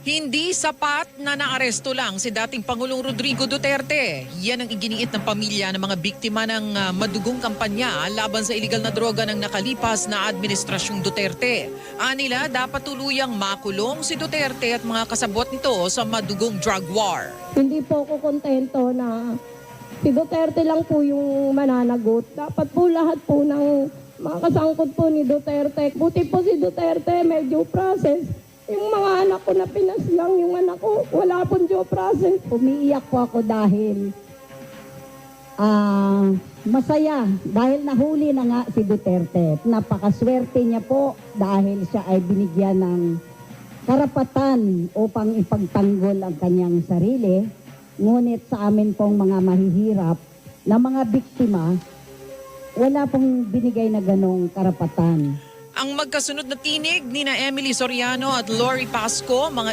Hindi sapat na naaresto lang si dating Pangulong Rodrigo Duterte. Yan ang iginiit ng pamilya ng mga biktima ng ah, madugong kampanya laban sa iligal na droga ng nakalipas na administrasyong Duterte. Anila, dapat tuluyang makulong si Duterte at mga kasabot nito sa madugong drug war. Hindi po ako kontento na si Duterte lang po yung mananagot. Dapat po lahat po ng mga kasangkot po ni Duterte. Buti po si Duterte, due process. Yung mga anak ko na pinaslang, yung anak ko, wala pong due process. Umiiyak po ako dahil ah, masaya dahil nahuli na nga si Duterte. Napakaswerte niya po dahil siya ay binigyan ng karapatan upang ipagtanggol ang kanyang sarili. Ngunit sa amin pong mga mahihirap na mga biktima, wala pong binigay na ganong karapatan. Ang magkasunod na tinig ni na Emily Soriano at Lori Pasco, mga